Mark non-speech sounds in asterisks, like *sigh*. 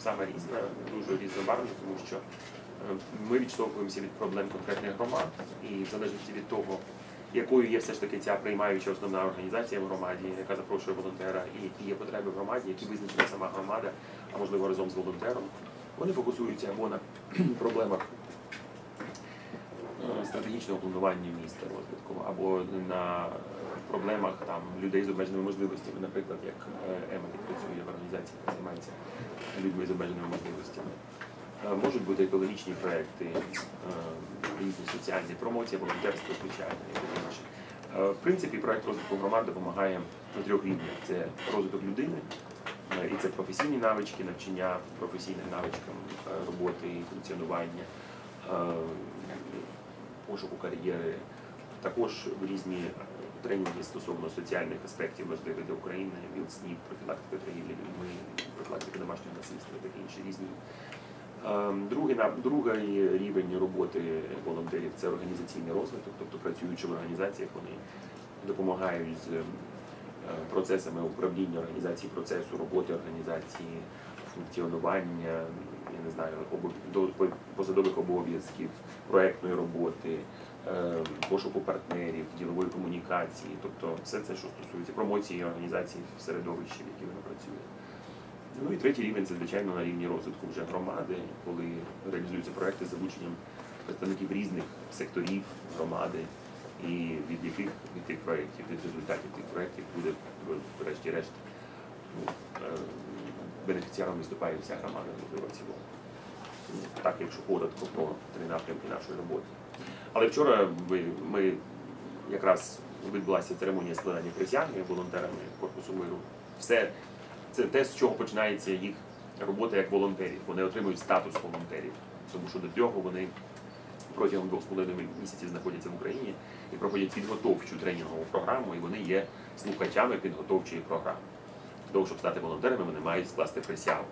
саме різна, дуже різнобарвна, тому що е, ми відштовхуємося від проблем конкретних громад, і в залежності від того, якою є все ж таки ця приймаюча основна організація в громаді, яка запрошує волонтера, і які є потреби в громаді, які визначена сама громада, а можливо разом з волонтером, вони фокусуються або на *clears throat* проблемах е, стратегічного планування міста розвитку, або на проблемах там людей з обмеженими можливостями, наприклад, як е, Ема працює в організації, яка займається людьми з обмеженими можливостями. Е, Можуть бути екологічні проекти, е, різні соціальні промоції, волонтерство, звичайно, і таке інше. Е, В принципі, проект розвитку громад допомагає на трьох рівнях: це розвиток людини, і це професійні навички, навчання професійним навичкам роботи і функціонування, пошуку кар'єри, також різні е, тренінги стосовно соціальних аспектів важливих для України, ВІЛ-СНІД, профілактика торгівлі людьми, профілактика домашнього насильства, такі інші різні. Ем, Другий, другий рівень роботи волонтерів це організаційний розвиток, тобто працюючи в організаціях, вони допомагають з е, процесами управління організації процесу, роботи організації, функціонування, знаю, до- посадових обов'язків, проектної роботи, е, пошуку партнерів, ділової комунікації, тобто все це, що стосується промоції організації в середовищі, в якій вона працює. Ну і третій рівень це звичайно на рівні розвитку вже громади, коли реалізуються проекти з залученням представників різних секторів громади, і від яких від тих проєктів, від результатів тих проєктів буде врешті-решт ну, е, бенефіціаром виступає вся громада, в цілому. Так, якщо коротко про три напрямки нашої роботи. Але вчора ви, ми якраз відбулася церемонія складання присяги волонтерами корпусу миру. Все це те, з чого починається їх робота як волонтерів. Вони отримують статус волонтерів, тому що до цього вони протягом двох з половиною місяців знаходяться в Україні і проходять підготовчу тренінгову програму, і вони є слухачами підготовчої програми. Того, щоб стати волонтерами, вони мають скласти присягу.